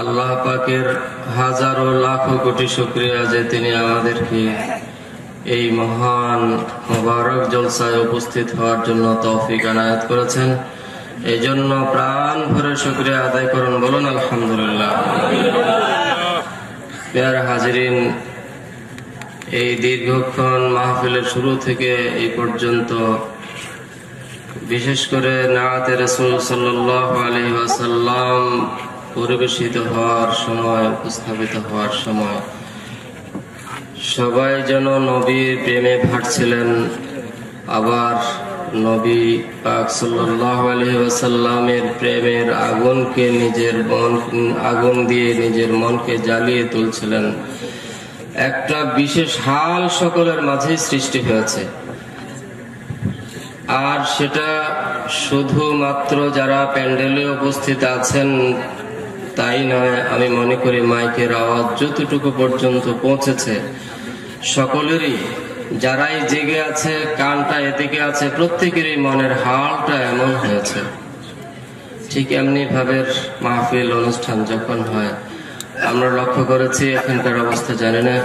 আল্লাহ পাকের হাজারো লাখো কোটি শুক্রিয়া যে তিনি আমাদেরকে এই মহান মোবারক জলসায় উপস্থিত হওয়ার জন্য তৌফিক আনায়াত করেছেন। এই জন্য প্রাণ ভরে শুক্রিয়া আদায় করুন, বলুন আলহামদুলিল্লাহ। পেয়ার হাজিরিন, এই দীর্ঘক্ষণ মাহফিলের শুরু থেকে এই পর্যন্ত বিশেষ করে নাতে রসুল ওয়াসাল্লাম পরিবেশিত হওয়ার সময়, উপস্থাপিত হওয়ার সময় সবাই যেন নবীর প্রেমে ভাটছিলেন আবার নবী পাক সাল্লাহ আলহি ওয়াসাল্লামের প্রেমের আগুনকে নিজের মন, আগুন দিয়ে নিজের মনকে জ্বালিয়ে তুলছিলেন। একটা বিশেষ হাল সকলের মাঝেই সৃষ্টি হয়েছে। আর সেটা শুধুমাত্র যারা প্যান্ডেলে উপস্থিত আছেন, তাই নয়, আমি মনে করি মাইকের আওয়াজ যতটুকু পর্যন্ত পৌঁছেছে, সকলেরই, যারাই জেগে আছে, কানটা এদিকে আছে, প্রত্যেকেরই মনের হালটা এমন হয়েছে। ঠিক এমনি ভাবের মাহফিল অনুষ্ঠান যখন হয়, আমরা লক্ষ্য করেছি, এখানকার অবস্থা জানি না।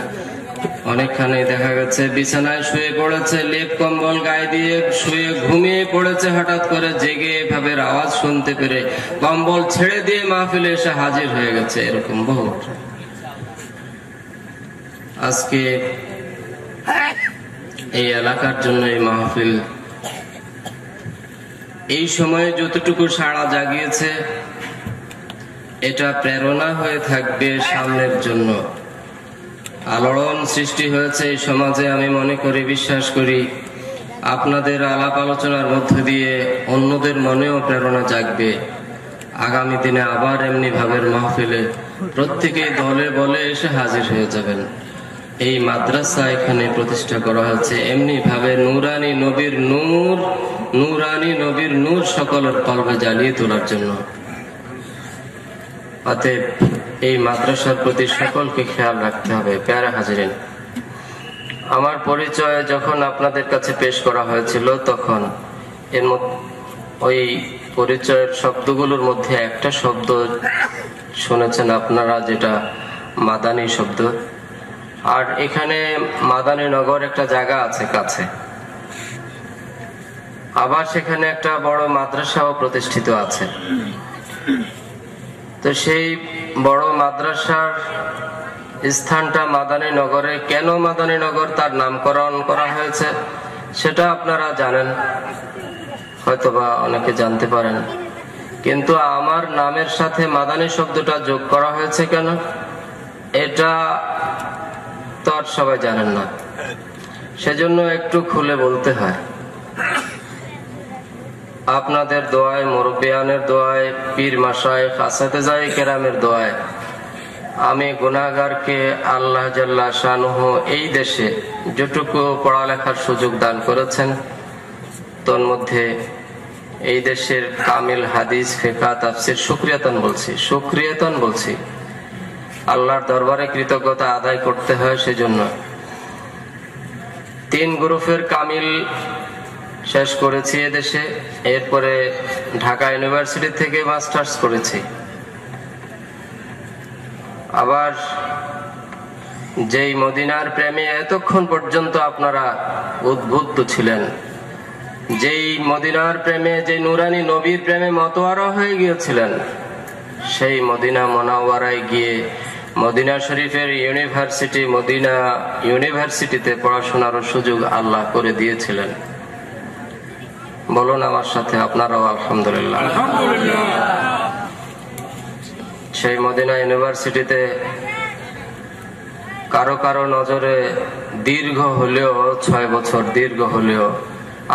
অনেকখানে দেখা গেছে, বিছানায় শুয়ে পড়েছে, লেপ কম্বল গায়ে দিয়ে শুয়ে ঘুমিয়ে পড়েছে, হঠাৎ করে জেগে এভাবে আওয়াজ শুনতে পেরে কম্বল ছেড়ে দিয়ে মাহফিলে এসে হাজির হয়ে গেছে, এরকম বহু আজকে এই এলাকার জন্য এই মাহফিল। এই সময়ে যতটুকু সাড়া জাগিয়েছে, এটা প্রেরণা হয়ে থাকবে সামনের জন্য। আলোড়ন সৃষ্টি হয়েছে এই সমাজে, আমি মনে করি, বিশ্বাস করি, আপনাদের আলাপ আলোচনার মধ্য দিয়ে অন্যদের মনেও প্রেরণা জাগবে। আগামী দিনে আবার এমনি ভাবের মাহফিলে প্রত্যেকেই দলে বলে এসে হাজির হয়ে যাবেন। এই মাদ্রাসা এখানে প্রতিষ্ঠা করা হয়েছে। এমনি ভাবে নুরানি নবীর নূর, নুরানি নবীর নূর সকলের কলবে জ্বালিয়ে তোলার জন্য। অতএব এই মাদ্রাসার প্রতি সকলকে খেয়াল রাখতে হবে, প্যারা হাজিরেন। আমার পরিচয় যখন আপনাদের কাছে পেশ করা হয়েছিল, তখন এর ওই পরিচয়ের শব্দগুলোর মধ্যে একটা শব্দ শুনেছেন আপনারা, যেটা মাদানী শব্দ। আর এখানে মাদানী নগর একটা জায়গা আছে কাছে। আবার সেখানে একটা বড় মাদ্রাসাও প্রতিষ্ঠিত আছে। তো সেই বড় মাদ্রাসার স্থানটা মাদানী নগরে। কেন মাদানী নগর? তার নামকরণ করা হয়েছে। সেটা আপনারা জানেন। হয়তোবা অনেকে জানতে পারেন। কিন্তু আমার নামের সাথে মাদানী শব্দটা যোগ করা হয়েছে কেন? এটা তো আর সবাই জানেন না। সেজন্য একটু খুলে বলতে হয়। আপনাদের দোয়ায়, মুরব্বিয়ানের দোয়ায়, পীর মাসায় ফাসাতে যায় কেরামের দোয়ায়, আমি গুনাগারকে আল্লাহ জাল্লা শানুহ এই দেশে যেটুকু পড়ালেখার সুযোগ দান করেছেন তোর মধ্যে এই দেশের কামিল হাদিস ফেকা তাফসির সুক্রিয়াতন বলছি সুক্রিয়াতন বলছি। আল্লাহর দরবারে কৃতজ্ঞতা আদায় করতে হয় সেজন্য। তিন গ্রুপের কামিল শেষ করেছি এদেশে। এরপরে ঢাকা ইউনিভার্সিটি থেকে মাস্টার্স করেছি। আবার যেই মদিনার প্রেমে এতক্ষণ পর্যন্ত আপনারা উদ্বুদ্ধ ছিলেন, যেই মদিনার প্রেমে যে নুরানি নবীর প্রেমে মতোয়ারা হয়ে গিয়েছিলেন, সেই মদিনা মোনাওয়ারায় গিয়ে মদিনা শরীফের ইউনিভার্সিটি, মদিনা ইউনিভার্সিটিতে পড়াশোনার সুযোগ আল্লাহ করে দিয়েছিলেন। বলুন আমার সাথে আপনারাও আলহামদুলিল্লাহ। সেই মদিনা ইউনিভার্সিটিতে কারও কারও নজরে দীর্ঘ হলেও ছয় বছর দীর্ঘ হলেও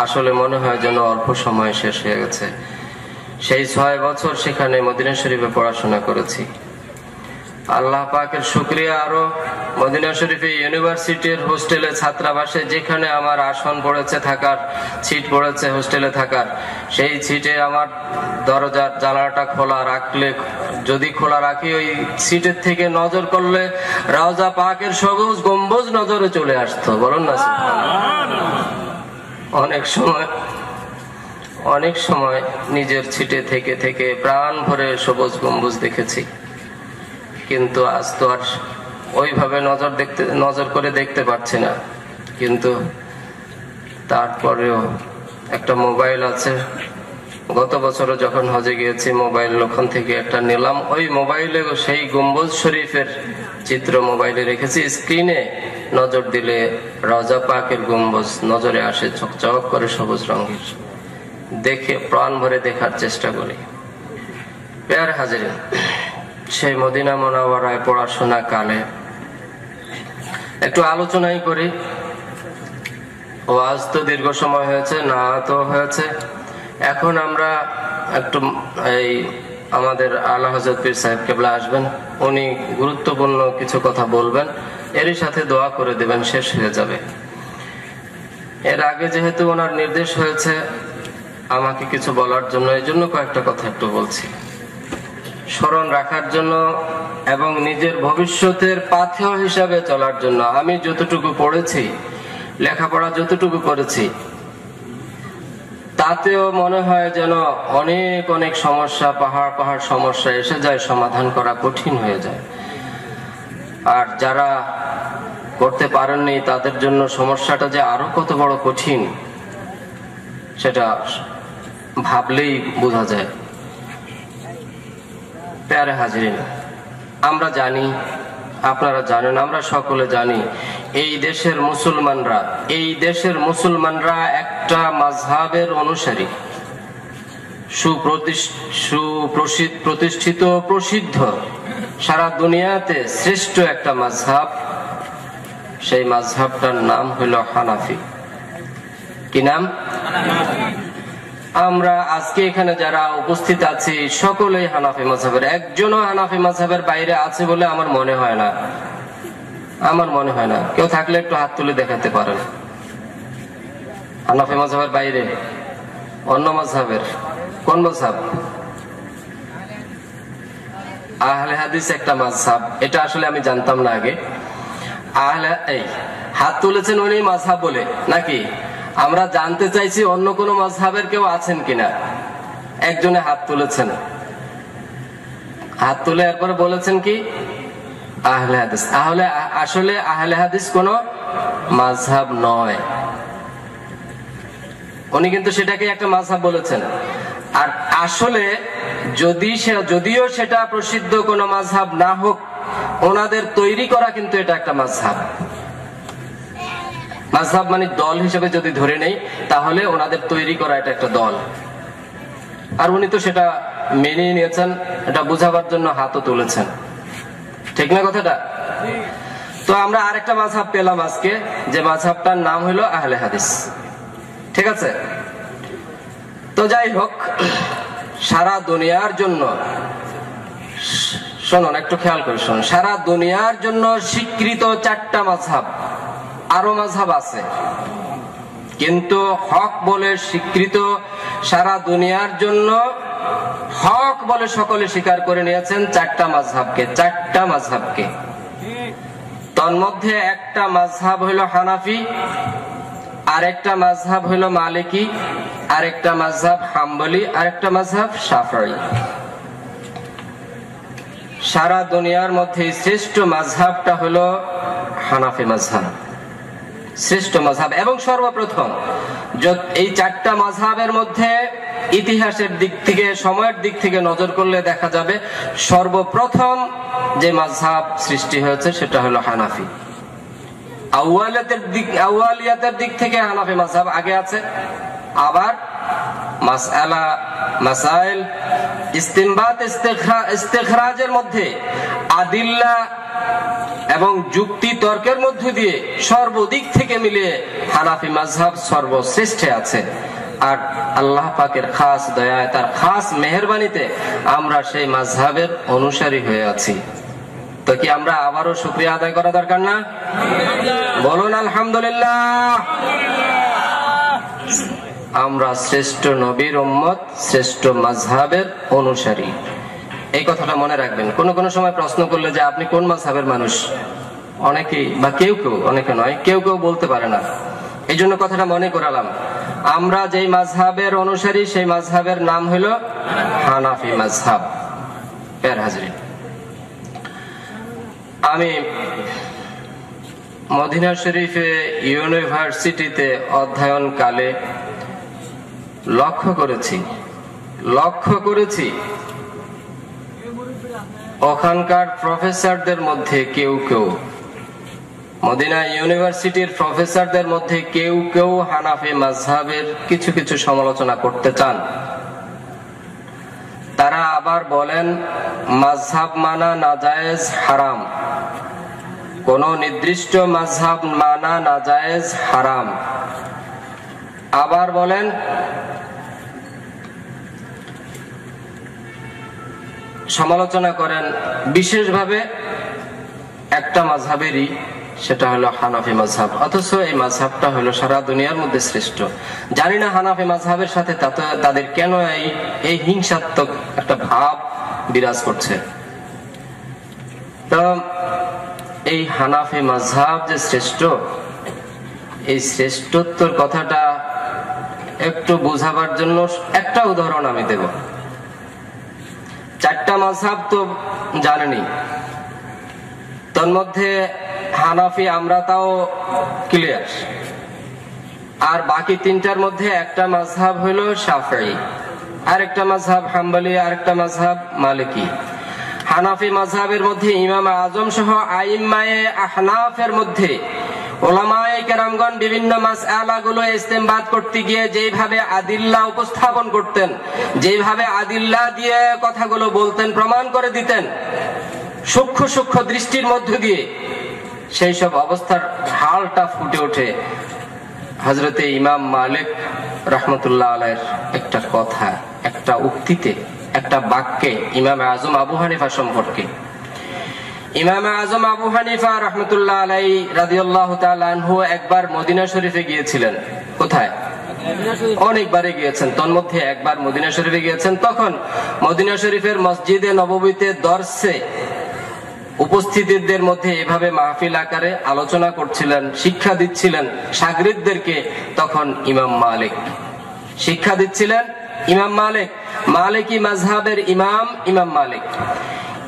আসলে মনে হয় যেন অল্প সময় শেষ হয়ে গেছে। সেই ছয় বছর সেখানে মদিনা শরীফে পড়াশোনা করেছি। আল্লাহ পাকের শুক্রিয়া আরও মদিনা শরীফে ইউনিভার্সিটির হোস্টেলে ছাত্রাবাসে যেখানে আমার আসন পড়েছে থাকার সিট পড়েছে হোস্টেলে থাকার, সেই সিটে আমার দরজার জানালাটা খোলা রাখলে, যদি খোলা রাখি ওই সিটের থেকে নজর করলে রাজা পাকের সবুজ গম্বুজ নজরে চলে আসতো। বলুন না অনেক সময় অনেক সময় নিজের ছিটে থেকে থেকে প্রাণ ভরে সবুজ গম্বুজ দেখেছি। কিন্তু আজ তো আর ওইভাবে নজর দেখতে, নজর করে দেখতে পাচ্ছি না। কিন্তু তারপরেও একটা মোবাইল আছে। গত বছরও যখন হজে গিয়েছি, মোবাইল ওখান থেকে একটা নিলাম। ওই মোবাইলে সেই গম্বুজ শরীফের চিত্র মোবাইলে রেখেছি। স্ক্রিনে নজর দিলে রাজা পাকের গম্বুজ নজরে আসে, চকচক করে সবুজ রঙের। দেখে, প্রাণ ভরে দেখার চেষ্টা করি। পেয়ার হাজির সেই মদিনা মোনাওয়ারায় পড়াশোনা কালে। একটু আলোচনাই করি। ওয়াজ তো দীর্ঘ সময় হয়েছে না তো হয়েছে। এখন আমরা একটু এই আমাদের আল্লাহ হজরত পীর সাহেব কেবলা আসবেন। উনি গুরুত্বপূর্ণ কিছু কথা বলবেন। এরই সাথে দোয়া করে দেবেন, শেষ হয়ে যাবে। এর আগে যেহেতু ওনার নির্দেশ হয়েছে আমাকে কিছু বলার জন্য এই জন্য কয়েকটা কথা একটু বলছি। স্মরণ রাখার জন্য এবং নিজের ভবিষ্যতের পাথেয় হিসাবে চলার জন্য আমি যতটুকু পড়েছি, লেখাপড়া যতটুকু করেছি, তাতেও মনে হয় যেন অনেক অনেক সমস্যা, পাহাড় পাহাড় সমস্যা এসে যায়, সমাধান করা কঠিন হয়ে যায়। আর যারা করতে পারেননি, তাদের জন্য সমস্যাটা যে আরও কত বড় কঠিন, সেটা ভাবলেই বোঝা যায়। প্যারে হাজিরিন, আমরা জানি, আপনারা জানেন, আমরা সকলে জানি, এই দেশের মুসলমানরা, এই দেশের মুসলমানরা একটা মাঝহাবের অনুসারী। প্রতিষ্ঠিত, প্রসিদ্ধ, সারা দুনিয়াতে শ্রেষ্ঠ একটা মাঝহাব সেই মাঝহাবটার নাম হইল হানাফি। কি নাম? আমরা আজকে এখানে যারা উপস্থিত আছি, সকলেই হানাফি মাঝহের একজনও হানাফি মাঝহের বাইরে আছে বলে আমার মনে হয় না। আমার মনে হয় না। কেউ থাকলে একটু হাত তুলে দেখাতে পারেন। হানাফি মাঝহের বাইরে। অন্য মাঝহের কোন মাঝহাব আহলে হাদিস একটা মাঝহাব এটা আসলে আমি জানতাম না আগে। আহলে এই, হাত তুলেছেন উনি মাঝহাব বলে, নাকি? আমরা জানতে চাইছি অন্য কোন মাঝহাবের কেউ আছেন কিনা। একজনে হাত তুলেছেন। হাত তুলে এরপরে বলেছেন কি? আহলে হাদিস। আহলে আসলে আহলে হাদিস কোন মাঝহাব নয়। উনি কিন্তু সেটাকে একটা মাঝহাব বলেছেন। আর আসলে যদি যদিও সেটা প্রসিদ্ধ কোন মাঝহাব না হোক, ওনাদের তৈরি করা কিন্তু এটা একটা মাঝহাব মাঝহাব মানে দল হিসেবে যদি ধরে নেই, তাহলে ওনাদের তৈরি করা এটা একটা দল। আর উনি তো সেটা মেনে নিয়েছেন, এটা বুঝাবার জন্য হাতও তুলেছেন। ঠিক না কথাটা? তো আমরা আরেকটা মাঝহাব পেলাম আজকে, যে মাঝহাবটার নাম হলো আহলে হাদিস। ঠিক আছে? তো যাই হোক, সারা দুনিয়ার জন্য, শোনুন, একটু খেয়াল করে শুনুন। সারা দুনিয়ার জন্য স্বীকৃত চারটা মাঝহাব আরও মাঝহাব আছে। কিন্তু হক বলে স্বীকৃত সারা দুনিয়ার জন্য হক বলে সকলে স্বীকার করে নিয়েছেন চারটা মাঝহাবকে চারটা মাঝহাবকে। তন্মধ্যে একটা মাঝহাব হইল হানাফি, আরেকটা মাঝহাব হইল মালিকি, আরেকটা মাঝহাব হাম্বলি, আরেকটা মাঝহাব সাফারি সারা দুনিয়ার মধ্যে শ্রেষ্ঠ মাঝহাবটা হলো হানাফি মাঝহাব। শ্রেষ্ঠ মাঝহাব এবং সর্বপ্রথম এই চারটা মাঝহাবের মধ্যে ইতিহাসের দিক থেকে, সময়ের দিক থেকে নজর করলে দেখা যাবে, সর্বপ্রথম যে মাঝহাব সৃষ্টি হয়েছে সেটা হলো হানাফি। আউয়ালিয়াতের দিক আউয়ালিয়াতের দিক থেকে হানাফি মাঝহাব আগে আছে। আবার মাসআলা, মাসাইল ইস্তিমবাত ইস্তেখরাজের মধ্যে, আদিল্লা এবং যুক্তি তর্কের মধ্য দিয়ে সর্বদিক থেকে মিলিয়ে হানাফি মাঝহাব সর্বশ্রেষ্ঠে আছে। আর আল্লাহ পাকের খাস দয়ায়, তার খাস মেহরবানিতে আমরা সেই মাঝহাবের অনুসারী হয়ে আছি। তো কি আমরা আবারও শুক্রিয়া আদায় করা দরকার না? বলুন, আলহামদুলিল্লাহ। আমরা শ্রেষ্ঠ নবীর উম্মত, শ্রেষ্ঠ মাঝহাবের অনুসারী। এই কথাটা মনে রাখবেন। কোন কোন সময় প্রশ্ন করলে যে আপনি কোন মাঝহাবের মানুষ? অনেকেই, বা কেউ কেউ, অনেকে নয়, কেউ কেউ বলতে পারে না। এই জন্য কথাটা মনে করালাম। আমরা যেই মাঝহাবের অনুসারী, সেই মাঝহাবের নাম হইল হানাফি মাঝহাব আমি মদিনা শরীফে ইউনিভার্সিটিতে অধ্যয়ন কালে লক্ষ্য করেছি। লক্ষ্য করেছি। ওখানকার প্রফেসরদের মধ্যে কেউ কেউ, মদিনা ইউনিভার্সিটির প্রফেসরদের মধ্যে কেউ কেউ হানাফি মাঝহাবের কিছু কিছু সমালোচনা করতে চান। তারা আবার বলেন মাঝহাব মানা নাজায়েজ হারাম। কোন নির্দিষ্ট মাঝহাব মানা নাজায়েজ হারাম। আবার বলেন সমালোচনা করেন বিশেষভাবে একটা মাঝহাবেরই, সেটা হলো হানাফি মাঝহাব। অথচ এই মাঝহাবটা হলো সারা দুনিয়ার মধ্যে শ্রেষ্ঠ। জানি না হানাফি মাঝহাবের সাথে তাদের কেন এই এই হিংসাত্মক একটা ভাব বিরাজ করছে। তো এই হানাফি মাঝহাব যে শ্রেষ্ঠ, এই শ্রেষ্ঠত্বর কথাটা একটু বোঝাবার জন্য একটা উদাহরণ আমি দেব। চারটা মাঝহাব তো জানেনি তন্মধ্যে হানাফি, আমরা তাও ক্লিয়ার আর বাকি তিনটার মধ্যে একটা মাঝহাব হলো সাফাই আর একটা মাঝহাব হাম্বালি আর একটা মাঝহাব মালিকি। হানাফি মাঝহাবের মধ্যে ইমাম আজম সহ আইম্মায়ে আহনাফের মধ্যে ওলামায়ে কেরামগণ বিভিন্ন মাসগুলো ইস্তেমবাদ করতে গিয়ে যেভাবে আদিল্লা উপস্থাপন করতেন যেভাবে আদিল্লা দিয়ে কথাগুলো বলতেন, প্রমাণ করে দিতেন, সূক্ষ্ম সূক্ষ্ম দৃষ্টির মধ্য দিয়ে সেই সব অবস্থার হালটা ফুটে ওঠে। হজরতে ইমাম মালিক রহমতুল্লাহ আলের একটা কথা, একটা উক্তিতে, একটা বাক্যে ইমাম আজম আবু হানিফা সম্পর্কে। ইমাম আজম আবু হানিফা রহমতুল্লাহ আলাই একবার মদিনা শরীফে গিয়েছিলেন। কোথায়? অনেকবারে গিয়েছেন। একবার মদিনা শরীফে গিয়েছেন। তখন মদিনা শরীফের মসজিদে নববীতে দর্শে উপস্থিতিদের মধ্যে এভাবে মাহফিল আকারে আলোচনা করছিলেন, শিক্ষা দিচ্ছিলেন সাগরিদদেরকে। তখন ইমাম মালিক শিক্ষা দিচ্ছিলেন, ইমাম মালিক, মালিকি মাজহাবের ইমাম ইমাম মালিক।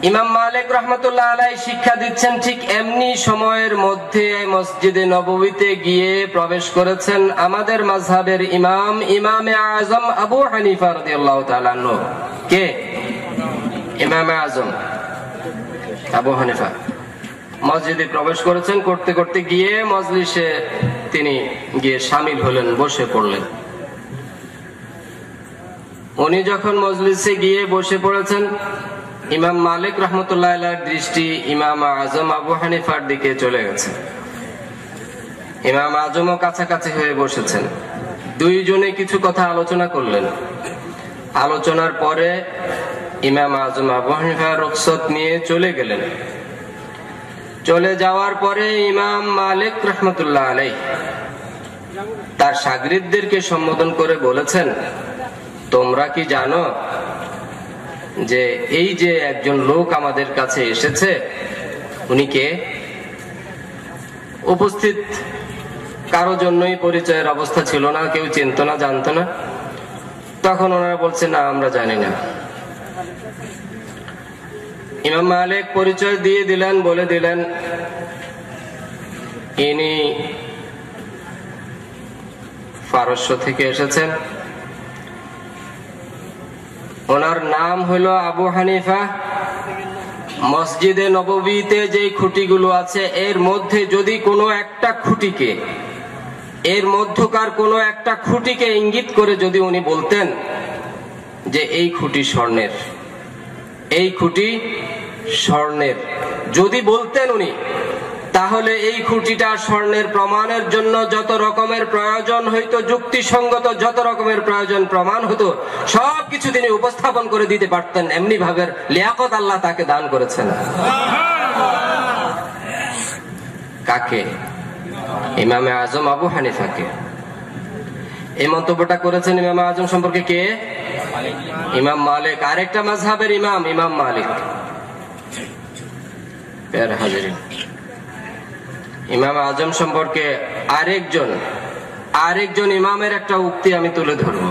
ইমাম মালিক রহমতুল্লাহ আলাই শিক্ষা দিচ্ছেন ঠিক এমনি সময়ের মধ্যে মসজিদে নববীতে গিয়ে প্রবেশ করেছেন আমাদের মাজহাবের ইমাম, ইমামে আজম আবু হানিফা রাদিয়াল্লাহু তাআলা কে? ইমামে আজম আবু হানিফা। মসজিদে প্রবেশ করেছেন, করতে করতে গিয়ে মজলিসে তিনি গিয়ে সামিল হলেন, বসে পড়লেন। উনি যখন মজলিসে গিয়ে বসে পড়েছেন ইমাম মালিক রহমতুল্লাহ দৃষ্টি ইমাম আজম আবু হানিফার দিকে চলে গেছে। ইমাম আজমও কাছাকাছি হয়ে বসেছেন। দুইজনে কিছু কথা আলোচনা করলেন। আলোচনার পরে ইমাম আজম আবু হানিফা রুখসত নিয়ে চলে গেলেন। চলে যাওয়ার পরে ইমাম মালিক রহমতুল্লাহ আলাই তার সাগরিদদেরকে সম্বোধন করে বলেছেন, তোমরা কি জানো যে এই যে একজন লোক আমাদের কাছে এসেছে, উনি কে? উপস্থিত কারও জন্যই পরিচয়ের অবস্থা ছিল না, কেউ চিনত না, জানতো না। তখন ওনারা বলছে, না, আমরা জানি না। ইমাম মালিক পরিচয় দিয়ে দিলেন, বলে দিলেন, ইনি পারস্য থেকে এসেছেন। ওনার নাম হলো আবু হানিফা। মসজিদে নববীতে যে খুঁটিগুলো আছে, এর মধ্যে যদি কোনো একটা খুঁটিকে, এর মধ্যকার কোনো একটা খুঁটিকে ইঙ্গিত করে যদি উনি বলতেন যে এই খুঁটি স্বর্ণের, এই খুঁটি স্বর্ণের, যদি বলতেন উনি তাহলে এই খুঁটিটা স্বর্ণের প্রমাণের জন্য যত রকমের প্রয়োজন হইতো, যুক্তিসঙ্গত যত রকমের প্রয়োজন প্রমাণ হতো সবকিছু তিনি উপস্থাপন করে দিতে পারতেন। এমনি ভাবে লিয়াকত আল্লাহ তাকে দান করেছেন। কাকে? ইমামে আজম আবু হানিফাকে। এই মন্তব্যটা করেছেন ইমাম আজম সম্পর্কে কে? ইমাম মালিক। আরেকটা মাঝহাবের ইমাম ইমাম মালিক। হাজির ইমাম আজম সম্পর্কে আরেকজন আরেকজন ইমামের একটা উক্তি আমি তুলে ধরব।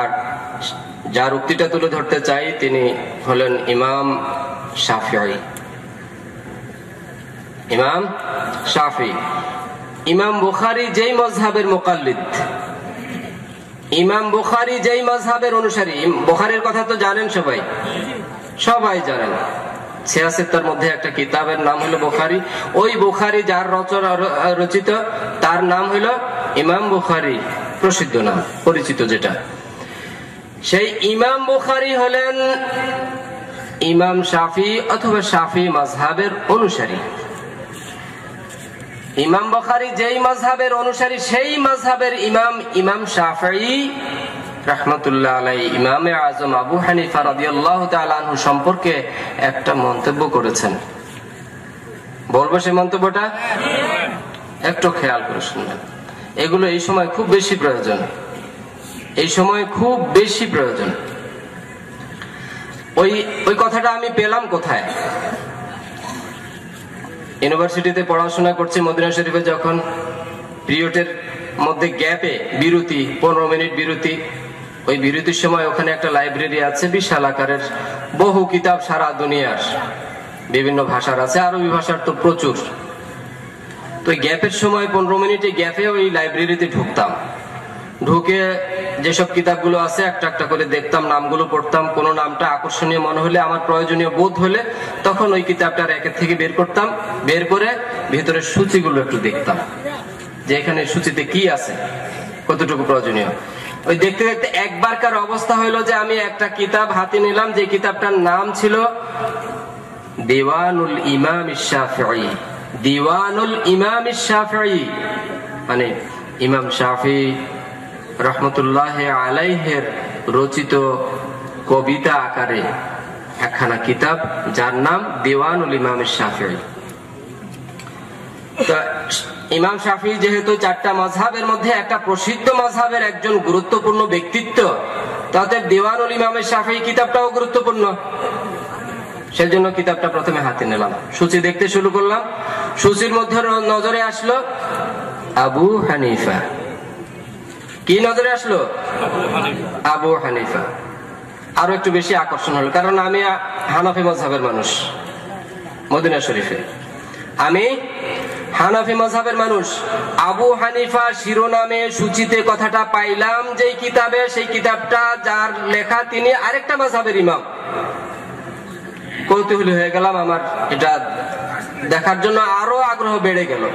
আর যার উক্তিটা তুলে ধরতে চাই, তিনি হলেন ইমাম শাফি ইমাম শাফি ইমাম বুখারি যেই মজহাবের মোকাল্লিদ। ইমাম বুখারি যেই মজহাবের অনুসারী। বুখারির কথা তো জানেন সবাই? সবাই জানেন। সিয়াসিত্তার মধ্যে একটা কিতাবের নাম হলো বুখারি। ওই বুখারি যার রচনা রচিত, তার নাম হলো ইমাম বুখারি। প্রসিদ্ধ নাম, পরিচিত যেটা। সেই ইমাম বুখারি হলেন ইমাম শাফি অথবা শাফি মাজহাবের অনুসারী। ইমাম বখারি যেই মজহাবের অনুসারী, সেই মজহাবের ইমাম ইমাম শাফি আলাই ইমামে আজম আবু হানিফা সম্পর্কে একটা মন্তব্য করেছেন। বলব মন্তব্যটা? একটু খেয়াল করে শুনবেন। এগুলো এই সময় খুব বেশি প্রয়োজন। এই সময় খুব বেশি প্রয়োজন। ওই ওই কথাটা আমি পেলাম কোথায়? ইউনিভার্সিটিতে পড়াশোনা করছি মদিনা শরীফে যখন। পিরিয়ডের মধ্যে গ্যাপে বিরতি, পনেরো মিনিট বিরতি। ওই বিরতির সময় ওখানে একটা লাইব্রেরি আছে, বিশাল আকারের। বহু কিতাব সারা দুনিয়ার। বিভিন্ন ভাষার আছে, আরবি ভাষার তো প্রচুর। তো গ্যাপের সময়, পনেরো মিনিটে গ্যাপে ওই লাইব্রেরিতে ঢুকতাম। ঢুকে যেসব কিতাবগুলো আছে, একটা একটা করে দেখতাম, নামগুলো পড়তাম। কোন নামটা আকর্ষণীয় মনে হলে, আমার প্রয়োজনীয় বোধ হলে তখন ওই কিতাবটা একের থেকে বের করতাম। বের করে ভেতরের সূচিগুলো একটু দেখতাম। যে এখানে সূচিতে কি আছে, কতটুকু প্রয়োজনীয়। ওই দেখতে দেখতে একবারকার অবস্থা হইল যে আমি একটা কিতাব হাতে নিলাম, যে কিতাবটার নাম ছিল দিওয়ানুল ইমাম শাফি দিওয়ানুল ইমাম শাফি মানে ইমাম শাফি রহমতুল্লাহ আলাইহের রচিত কবিতা আকারে একখানা কিতাব, যার নাম দিওয়ানুল ইমাম শাফি ইমাম শাফি যেহেতু চারটা মজহাবের মধ্যে একটা প্রসিদ্ধ মজহাবের একজন গুরুত্বপূর্ণ ব্যক্তিত্ব তাতে দেওয়ানুল ইমামের শাফি কিতাবটাও গুরুত্বপূর্ণ। সেজন্য কিতাবটা প্রথমে হাতে নিলাম। সূচি দেখতে শুরু করলাম। সূচির মধ্যে নজরে আসলো আবু হানিফা। কি নজরে আসলো? আবু হানিফা। আরও একটু বেশি আকর্ষণ হলো, কারণ আমি হানাফি মজাবের মানুষ, মদিনা শরীফে। আমি হানাফি মজাবের মানুষ। আবু হানিফা শিরোনামে সূচিতে কথাটা পাইলাম যে কিতাবে, সেই কিতাবটা যার লেখা তিনি আরেকটা মজাবের ইমাম। কৌতূহলী হয়ে গেলাম আমার। এটা দেখার জন্য আরও আগ্রহ বেড়ে গেল।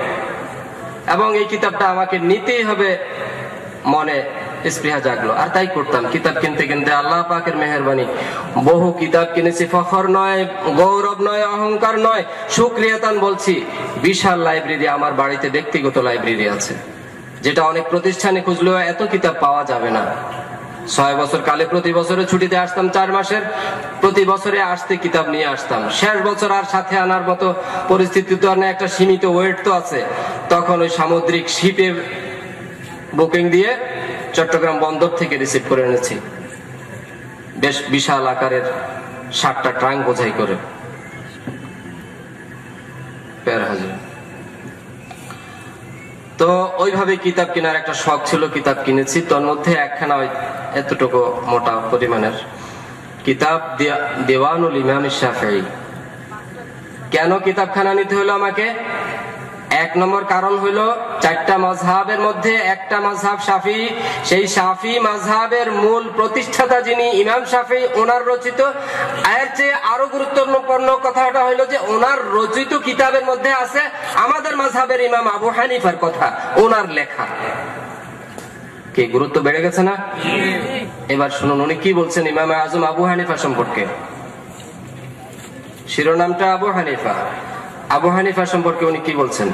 এবং এই কিতাবটা আমাকে নিতেই হবে মনে স্পৃহা জাগলো। আর তাই করতাম। কিতাব কিনতে কিনতে আল্লাহ পাকের মেহরবানি। বহু কিতাব কিনেছি, ফখর নয়, গৌরব নয়, অহংকার নয়। সুক্রিয়াতান বলছি বিশাল লাইব্রেরি আমার বাড়িতে ব্যক্তিগত লাইব্রেরি আছে। যেটা অনেক প্রতিষ্ঠানে খুঁজলেও এত কিতাব পাওয়া যাবে না। ছয় বছর কালে প্রতি বছরে ছুটিতে আসতাম চার মাসের। প্রতি বছরে আসতে কিতাব নিয়ে আসতাম। শেষ বছর আর সাথে আনার মতো পরিস্থিতি তো আর একটা সীমিত ওয়েট তো আছে। তখন ওই সামুদ্রিক শিপে বুকিং দিয়ে চট্টগ্রাম বন্দর থেকে রিসিভ করে এনেছি। বেশ বিশাল আকারের ষাটটা ট্রাঙ্ক বোঝাই করে। তো ওইভাবে কিতাব কেনার একটা শখ ছিল, কিতাব কিনেছি। তোর মধ্যে একখানা এতটুকু মোটা পরিমাণের কিতাব দেওয়ানুল ইমাম শাফি। কেন কিতাবখানা নিতে হলো আমাকে? এক নম্বর কারণ হলো চারটা মজহাবের মধ্যে একটা মজহাব সাফি সেই সাফি মজহাবের মূল প্রতিষ্ঠাতা যিনি ইমাম সাফি ওনার রচিত। এর চেয়ে আরও গুরুত্বপূর্ণ কথাটা হলো যে, ওনার রচিত কিতাবের মধ্যে আছে আমাদের মজহাবের ইমাম আবু হানিফার কথা, ওনার লেখা। কি, গুরুত্ব বেড়ে গেছে না? এবার শুনুন, উনি কি বলছেন ইমাম আজম আবু হানিফা সম্পর্কে? শিরোনামটা আবু হানিফা। আবু হানিফা সম্পর্কে উনি কি বলছেন?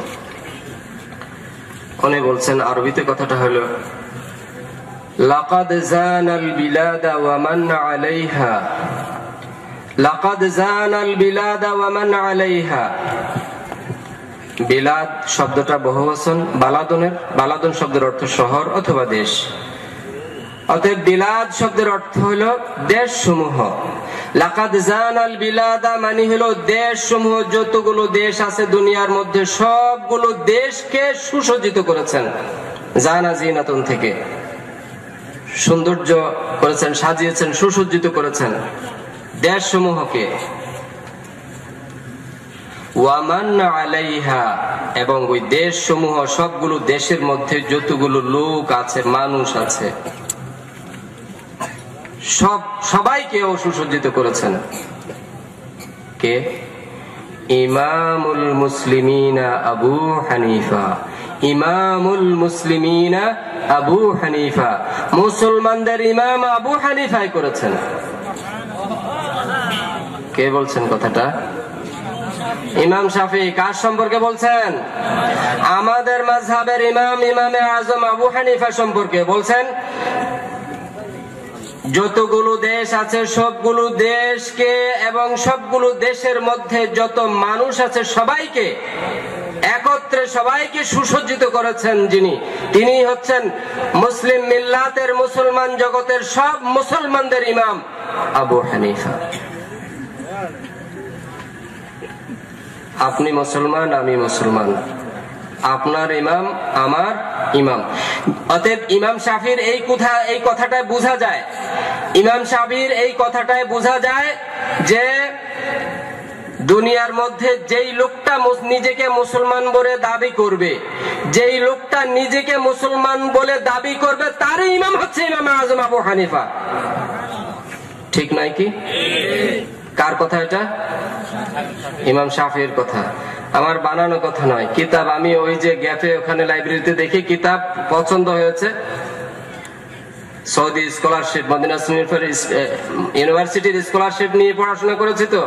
উনি বলছেন, আরবিতে কথাটা হলো, লাকাদ জানাল বিলাদা ওয়া মান আলাইহা। লাকাদ জানাল বিলাদা ওয়া মান আলাইহা। বিলাদ শব্দটা বহুবচন, বালাদনের, বালাদন শব্দের অর্থ শহর অথবা দেশ। অতএব বিলাদ শব্দের অর্থ হলো দেশ সমূহ লাকাদ মানে হলো দেশ সমূহ যতগুলো দেশ আছে দুনিয়ার মধ্যে সবগুলো দেশকে সুসজ্জিত করেছেন। জানা জিনাতন থেকে। সৌন্দর্য করেছেন, সাজিয়েছেন, সুসজ্জিত করেছেন দেশ সমূহকে আলাইহা, এবং ওই দেশ সমূহ সবগুলো দেশের মধ্যে যতগুলো লোক আছে, মানুষ আছে। সব সবাইকেও সুসজ্জিত করেছেন। কে? ইমামুল মুসলিমিনা আবু হানিফা। ইমামুল মুসলিমিনা আবু হানিফা। মুসলমানদের ইমাম আবু হানিফাই করেছেন। কে বলছেন কথাটা? ইমাম শাফি, কার সম্পর্কে বলছেন? আমাদের মাঝহাবের ইমাম, ইমামে আজম আবু হানিফা সম্পর্কে বলছেন যতগুলো দেশ আছে, সবগুলো দেশকে এবং সবগুলো দেশের মধ্যে যত মানুষ আছে, সবাইকে একত্রে সবাইকে সুসজ্জিত করেছেন যিনি। তিনি হচ্ছেন মুসলিম মিল্লাতের মুসলমান জগতের সব মুসলমানদের ইমাম আবু হানিফা। আপনি মুসলমান, আমি মুসলমান। আপনার ইমাম, আমার ইমাম। অতএব ইমাম শাফির এই কথা, এই কথাটায় বোঝা যায়। ইমাম শাফির এই কথাটায় বোঝা যায় যে দুনিয়ার মধ্যে যেই লোকটা নিজেকে মুসলমান বলে দাবি করবে, যেই লোকটা নিজেকে মুসলমান বলে দাবি করবে, তারই ইমাম হচ্ছে ইমাম আজম আবু হানিফা। ঠিক নাই কি? কার কথা এটা? ইমাম শাফির কথা। আমার বানানো কথা নয়। কিতাব, আমি ওই যে গ্যাপে ওখানে লাইব্রেরিতে দেখি, কিতাব পছন্দ হয়েছে। সৌদি স্কলারশিপ, মদিনা ইউনিভার্সিটির স্কলারশিপ নিয়ে পড়াশোনা করেছি তো।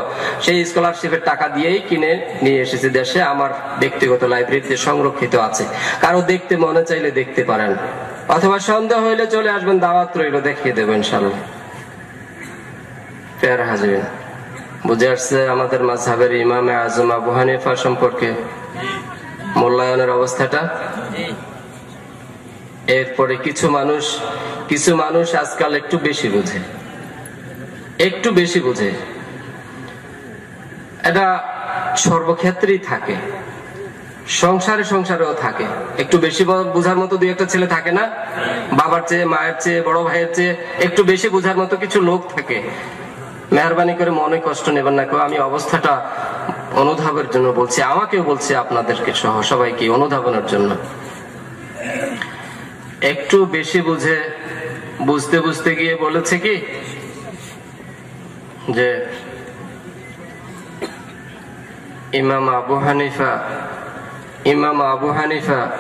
সেই স্কলারশিপের টাকা দিয়েই কিনে নিয়ে এসেছি দেশে। আমার ব্যক্তিগত লাইব্রেরিতে সংরক্ষিত আছে। কারও দেখতে মনে চাইলে দেখতে পারেন। অথবা সন্দেহ হইলে চলে আসবেন, দাওয়াত রইল, দেখিয়ে দেবো ইনশাল্লাহ ফের হাজির বুঝে আসছে আমাদের মাঝহাবের ইমামে আজম আবু হানিফা সম্পর্কে মূল্যায়নের অবস্থাটা? এরপরে কিছু মানুষ কিছু মানুষ আজকাল একটু বেশি বুঝে। একটু বেশি বুঝে। এটা সর্বক্ষেত্রেই থাকে। সংসারে সংসারেও থাকে। একটু বেশি বোঝার মতো দুই একটা ছেলে থাকে না? বাবার চেয়ে, মায়ের চেয়ে, বড় ভাইয়ের চেয়ে একটু বেশি বোঝার মতো কিছু লোক থাকে। মেহরবানি করে মনে কষ্ট নেবেন না কেউ। আমি অবস্থাটা অনুধাবের জন্য বলছি। আমাকেও বলছি আপনাদেরকে সহ সবাইকে অনুধাবনের জন্য। একটু বেশি বুঝে, বুঝতে বুঝতে গিয়ে বলেছে কি? যে ইমাম আবু হানিফা, ইমাম আবু হানিফা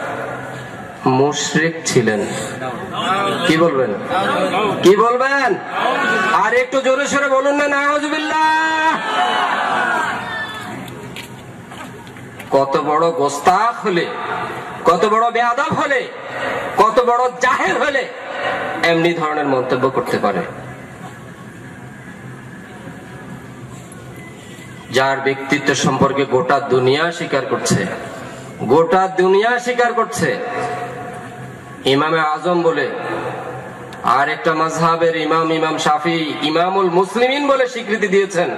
মুশরিক ছিলেন। কি বলবেন? কি বলবেন? আর একটু জোরে সোরে বলুন না নাহজুবিল্লাহ কত বড় গোস্তাক হলে, কত বড় বেয়াদব হলে, কত বড় জাহের হলে এমনি ধরনের মন্তব্য করতে পারে। যার ব্যক্তিত্ব সম্পর্কে গোটা দুনিয়া স্বীকার করছে, গোটা দুনিয়া স্বীকার করছে ইমামে আজম বলে, আর একটা mazhaবের ইমাম ইমাম শাফি, ইমামুল মুসলিমিন বলে স্বীকৃতি দিয়েছেন।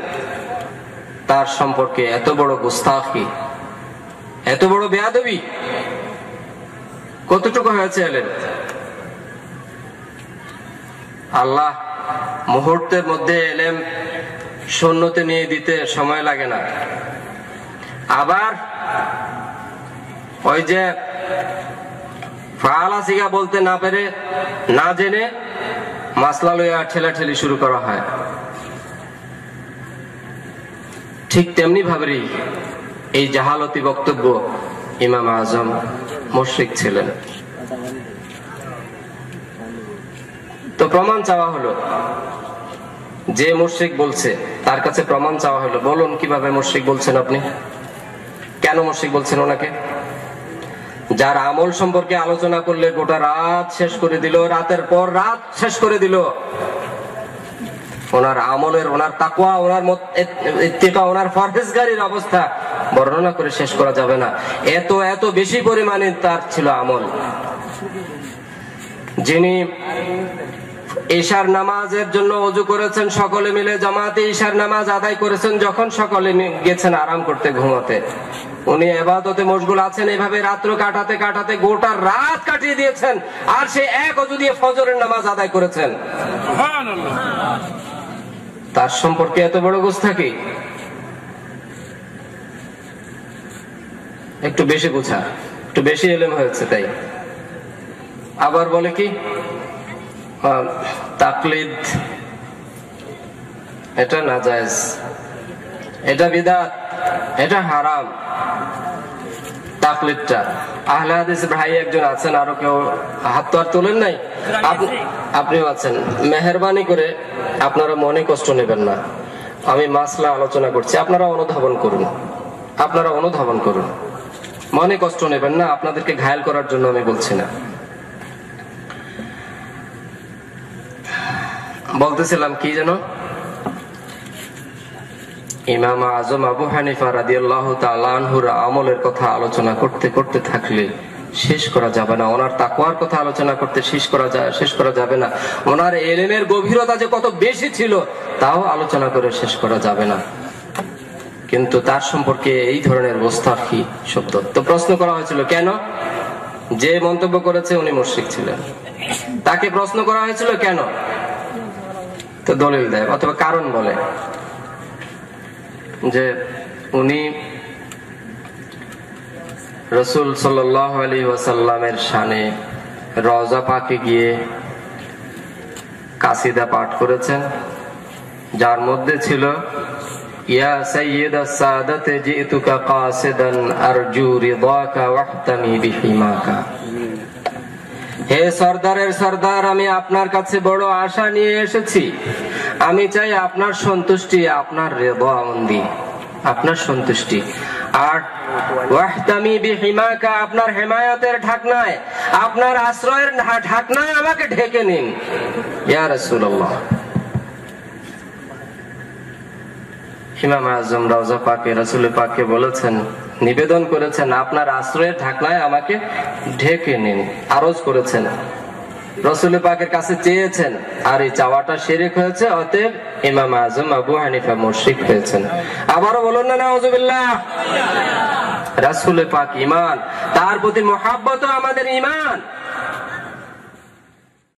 তার সম্পর্কে এত বড় গুস্তাফি এত বড় বেয়াদবি, কতটুকু হয়েছে এলেন? আল্লাহ মুহূর্তের মধ্যে এলেম সৈন্যতে নিয়ে দিতে সময় লাগে না। আবার ওই যে ফালা বলতে না পেরে, না জেনে মাসলা লইয়া ঠেলাঠেলি শুরু করা হয়। ঠিক তেমনি ভাবেই এই জাহালতি বক্তব্য ইমাম আজম মুশ্রিক ছিলেন। তো প্রমাণ চাওয়া হলো, যে মুশ্রিক বলছে, তার কাছে প্রমাণ চাওয়া হলো। বলুন কীভাবে মুশ্রিক বলছেন আপনি? কেন মুশ্রিক বলছেন ওনাকে? যার আমল সম্পর্কে আলোচনা করলে গোটা রাত শেষ করে দিল, রাতের পর রাত শেষ করে দিল। ওনার আমলের, ওনার তাকুয়া ওনার ইত্তেকা ওনার ফরহেজগারির অবস্থা বর্ণনা করে শেষ করা যাবে না। এত এত বেশি পরিমাণে তার ছিল আমল। যিনি ঈশার নামাজের জন্য অজু করেছেন, সকলে মিলে জামাতে ঈশার নামাজ আদায় করেছেন, যখন সকলে গেছেন আরাম করতে, ঘুমাতে। উনি এবাদতে মশগুল আছেন এভাবে রাত্র কাটাতে কাটাতে গোটা রাত কাটিয়ে দিয়েছেন। আর সে এক অজু দিয়ে ফজরের নামাজ আদায় করেছেন। তার সম্পর্কে এত বড় গোস্তাকি একটু বেশি বোঝা। একটু বেশি এলেম হয়েছে তাই। আবার বলে কি? তাকলিদ এটা না এটা বিদাত। এটা হারাম। তাকলিদটা। আহলে হাদিস ভাই একজন আছেন, আরও কেউ হাত তো আর তোলেন নাই? আপনিও আছেন। মেহরবানি করে আপনারা মনে কষ্ট নেবেন না। আমি মাসলা আলোচনা করছি। আপনারা অনুধাবন করুন। আপনারা অনুধাবন করুন। মনে কষ্ট নেবেন না, আপনাদেরকে ঘায়াল করার জন্য আমি বলছি না। বলতেছিলাম কি যেন? ইমাম আজম আবু হানিফা রাদি আল্লাহ তালানহুর আমলের কথা আলোচনা করতে করতে থাকলে শেষ করা যাবে না। ওনার তাকুয়ার কথা আলোচনা করতে শেষ করা যায় শেষ করা যাবে না। ওনার এলেমের গভীরতা যে কত বেশি ছিল, তাও আলোচনা করে শেষ করা যাবে না। কিন্তু তার সম্পর্কে এই ধরনের কি শব্দ? তো প্রশ্ন করা হয়েছিল, কেন? যে মন্তব্য করেছে উনি মুশরিক ছিলেন। তাকে প্রশ্ন করা হয়েছিল, কেন? তো দলিল দেয়, অথবা কারণ বলে। যে উনি রসুল সাল্লাহ আলী ওয়াসাল্লামের শানে রজা পাকে গিয়ে কাসিদা পাঠ করেছেন, যার মধ্যে ছিল, ইয়া হে সর্দারের সর্দার, আমি আপনার কাছে বড় আশা নিয়ে এসেছি। আমি চাই আপনার সন্তুষ্টি, আপনার রেদি আপনার সন্তুষ্টি। আর আপনার হেমায়তের ঢাকনায়, আপনার আশ্রয়ের ঢাকনায় আমাকে ঢেকে নিন। নিবেদন করেছেন, আপনার আশ্রয়ের ঢাকনায় আমাকে ঢেকে নিন। আরজ করেছেন। রসুল পাকের কাছে চেয়েছেন, আর এই চাওয়াটা শিরিক হয়েছে, অতএব ইমাম আজম আবু হানিফা মুশরিক হয়েছেন। আবারও বলুন না, নাউজুবিল্লাহ। রাসুল পাক ইমান, তার প্রতি মহাব্বত আমাদের ইমান।